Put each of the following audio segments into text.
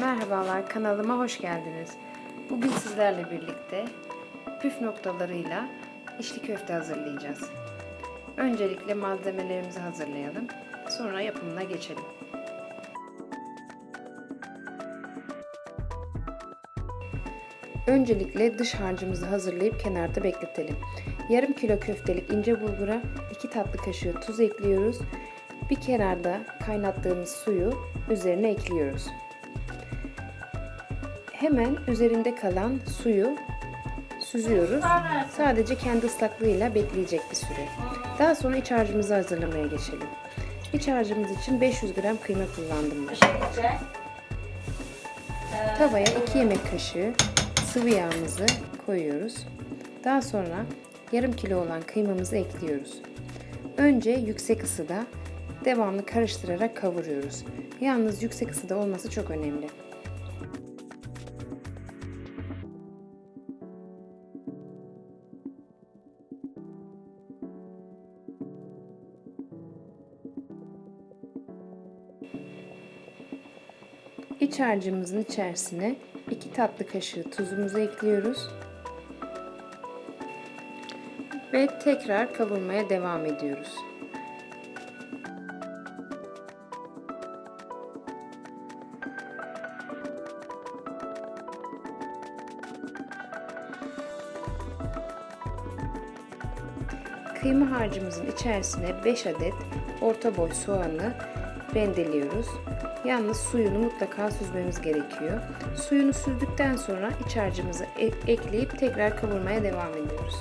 Merhabalar kanalıma hoş geldiniz. Bugün sizlerle birlikte püf noktalarıyla içli köfte hazırlayacağız. Öncelikle malzemelerimizi hazırlayalım. Sonra yapımına geçelim. Öncelikle dış harcımızı hazırlayıp kenarda bekletelim. Yarım kilo köftelik ince bulgura 2 tatlı kaşığı tuz ekliyoruz. Bir kenarda kaynattığımız suyu üzerine ekliyoruz. Hemen üzerinde kalan suyu süzüyoruz. Sadece kendi ıslaklığıyla bekleyecek bir süre. Daha sonra iç harcımızı hazırlamaya geçelim. İç harcımız için 500 gram kıyma kullandım ben. Tavaya 2 yemek kaşığı sıvı yağımızı koyuyoruz. Daha sonra yarım kilo olan kıymamızı ekliyoruz. Önce yüksek ısıda devamlı karıştırarak kavuruyoruz. Yalnız yüksek ısıda olması çok önemli. İç harcımızın içerisine 2 tatlı kaşığı tuzumuzu ekliyoruz. Ve tekrar kavurmaya devam ediyoruz. Kıyma harcımızın içerisine 5 adet orta boy soğanı rendeliyoruz. Yalnız suyunu mutlaka süzmemiz gerekiyor. Suyunu süzdükten sonra iç harcımızı e- ekleyip tekrar kavurmaya devam ediyoruz.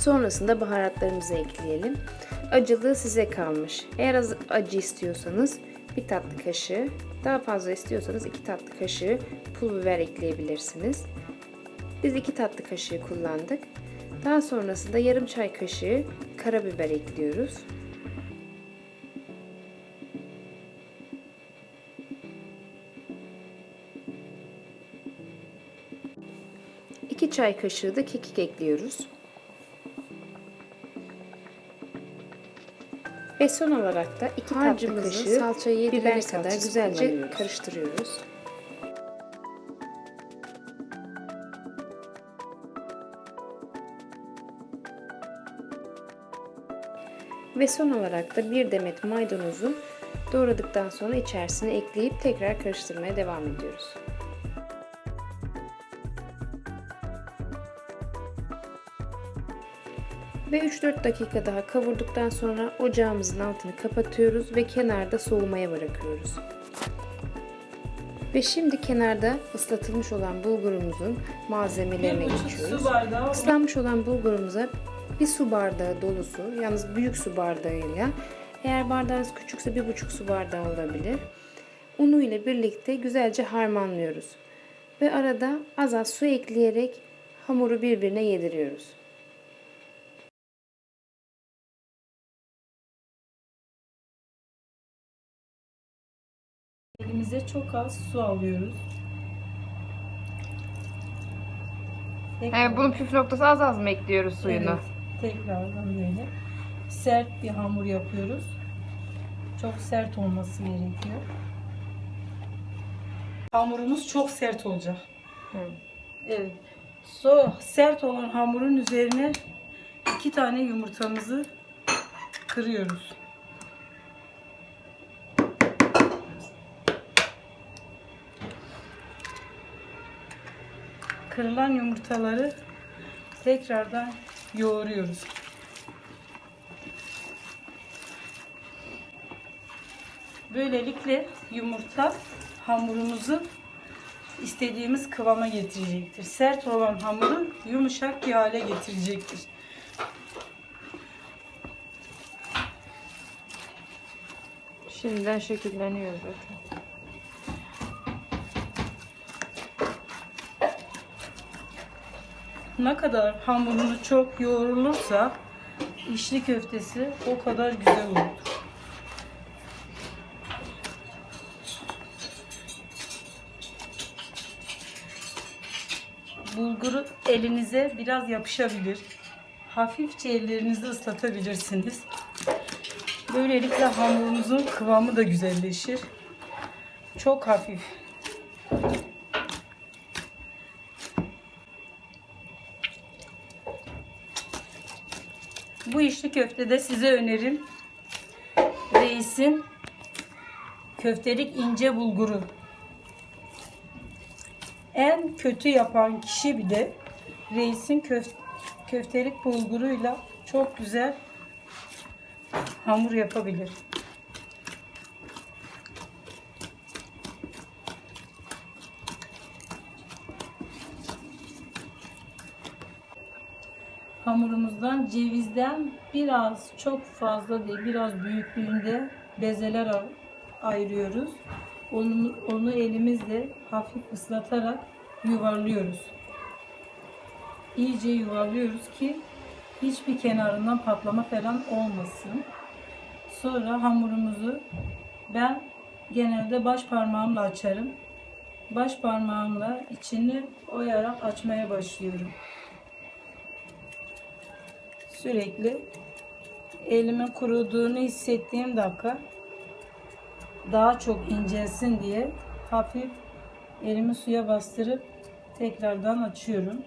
Sonrasında baharatlarımızı ekleyelim. Acılığı size kalmış. Eğer az acı istiyorsanız bir tatlı kaşığı, daha fazla istiyorsanız iki tatlı kaşığı pul biber ekleyebilirsiniz. Biz iki tatlı kaşığı kullandık. Daha sonrasında yarım çay kaşığı karabiber ekliyoruz. İki çay kaşığı da kekik ekliyoruz. Ve son olarak da iki tatlı kaşığı salçayı yedirene kadar güzelce karıştırıyoruz. Ve son olarak da bir demet maydanozu doğradıktan sonra içerisine ekleyip tekrar karıştırmaya devam ediyoruz. Ve 3-4 dakika daha kavurduktan sonra ocağımızın altını kapatıyoruz ve kenarda soğumaya bırakıyoruz. Ve şimdi kenarda ıslatılmış olan bulgurumuzun malzemelerine geçiyoruz. Islanmış olan bulgurumuza bir su bardağı dolusu, yalnız büyük su bardağıyla, eğer bardağınız küçükse bir buçuk su bardağı olabilir. Unu ile birlikte güzelce harmanlıyoruz. Ve arada az az su ekleyerek hamuru birbirine yediriyoruz. Elimize çok az su alıyoruz. Evet, bunun püf noktası az az mı ekliyoruz suyunu? Evet, tekrardan böyle sert bir hamur yapıyoruz. Çok sert olması gerekiyor. Hamurumuz çok sert olacak. Evet. So sert olan hamurun üzerine iki tane yumurtamızı kırıyoruz. Kırılan yumurtaları tekrardan yoğuruyoruz. Böylelikle yumurta hamurumuzu istediğimiz kıvama getirecektir. Sert olan hamuru yumuşak bir hale getirecektir. Şimdiden şekilleniyor zaten. Ne kadar hamurunu çok yoğrulursa içli köftesi o kadar güzel olur. Bulguru elinize biraz yapışabilir. Hafifçe ellerinizi ıslatabilirsiniz. Böylelikle hamurunuzun kıvamı da güzelleşir. Çok hafif. Bu içli köftede size önerim Reis'in köftelik ince bulguru. En kötü yapan kişi bile Reis'in köf- köftelik bulguruyla çok güzel hamur yapabilir. Hamurumuzdan cevizden biraz çok fazla değil biraz büyüklüğünde bezeler ayırıyoruz. Onu, onu elimizle hafif ıslatarak yuvarlıyoruz. İyice yuvarlıyoruz ki hiçbir kenarından patlama falan olmasın. Sonra hamurumuzu ben genelde baş parmağımla açarım. Baş parmağımla içini oyarak açmaya başlıyorum. Sürekli elimin kuruduğunu hissettiğim dakika daha çok incelsin diye hafif elimi suya bastırıp tekrardan açıyorum.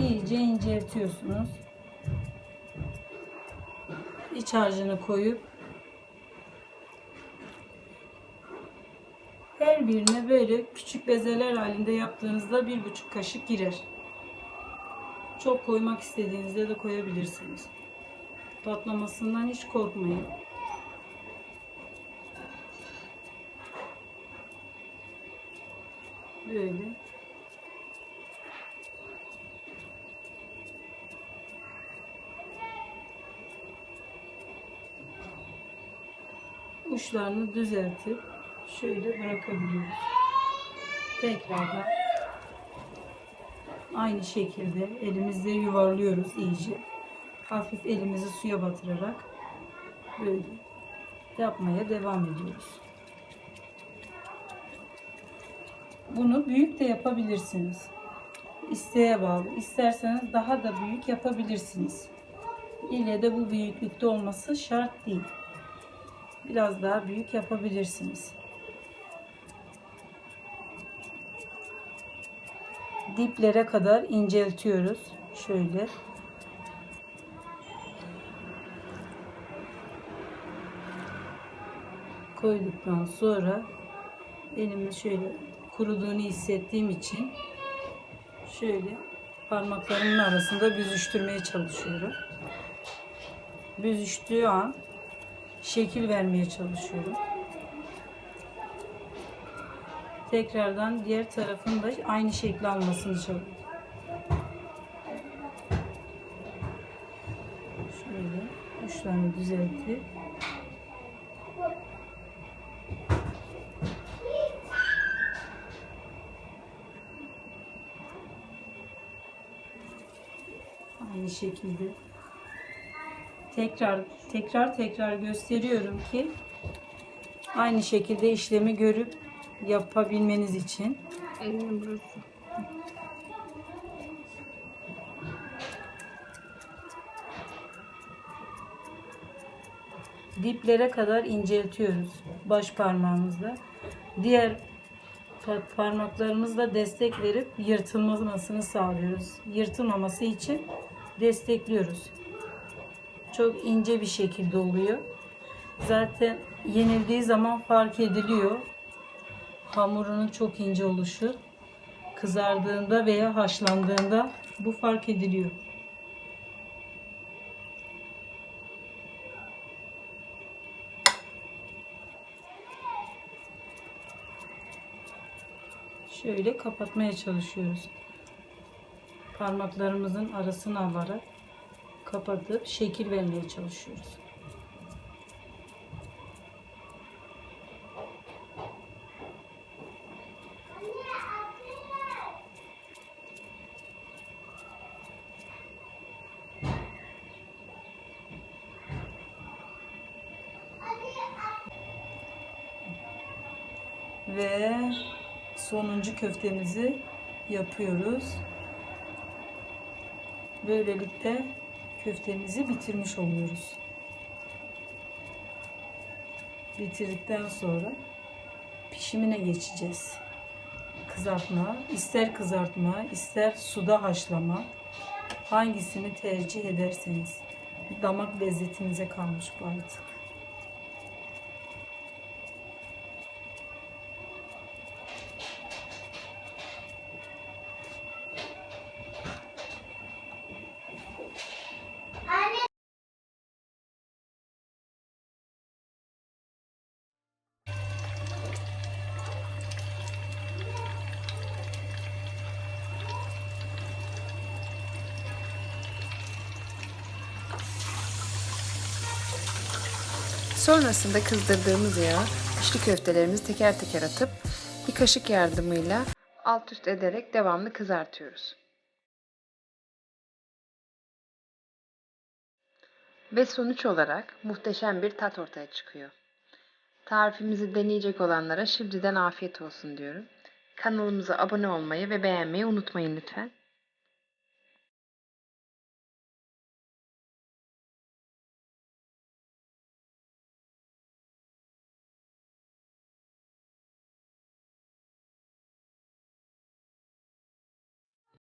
İyice inceltiyorsunuz. İç harcını koyup her birine böyle küçük bezeler halinde yaptığınızda bir buçuk kaşık girer. Çok koymak istediğinizde de koyabilirsiniz. Patlamasından hiç korkmayın. Böyle. uçlarını düzeltip şöyle bırakabiliyoruz. Tekrardan aynı şekilde elimizle yuvarlıyoruz iyice. Hafif elimizi suya batırarak böyle yapmaya devam ediyoruz. Bunu büyük de yapabilirsiniz. İsteğe bağlı. İsterseniz daha da büyük yapabilirsiniz. İlle de bu büyüklükte olması şart değil biraz daha büyük yapabilirsiniz. Diplere kadar inceltiyoruz. Şöyle. Koyduktan sonra elimi şöyle kuruduğunu hissettiğim için şöyle parmaklarımın arasında büzüştürmeye çalışıyorum. Büzüştüğü an şekil vermeye çalışıyorum. Tekrardan diğer tarafın da aynı şekli almasını çalışıyorum. Şöyle uçlarını düzeltip aynı şekilde tekrar tekrar tekrar gösteriyorum ki aynı şekilde işlemi görüp yapabilmeniz için. Elimin burası. Diplere kadar inceltiyoruz baş parmağımızla. Diğer pa- parmaklarımızla destek verip yırtılmamasını sağlıyoruz. Yırtılmaması için destekliyoruz. Çok ince bir şekilde oluyor. Zaten yenildiği zaman fark ediliyor. Hamurunun çok ince oluşu kızardığında veya haşlandığında bu fark ediliyor. Şöyle kapatmaya çalışıyoruz. Parmaklarımızın arasını alarak kapatıp şekil vermeye çalışıyoruz. Ve sonuncu köftemizi yapıyoruz. Böylelikle köftemizi bitirmiş oluyoruz. Bitirdikten sonra pişimine geçeceğiz. Kızartma, ister kızartma, ister suda haşlama. Hangisini tercih ederseniz. Damak lezzetinize kalmış bu artık. Sonrasında kızdırdığımız yağa içli köftelerimizi teker teker atıp bir kaşık yardımıyla alt üst ederek devamlı kızartıyoruz. Ve sonuç olarak muhteşem bir tat ortaya çıkıyor. Tarifimizi deneyecek olanlara şimdiden afiyet olsun diyorum. Kanalımıza abone olmayı ve beğenmeyi unutmayın lütfen.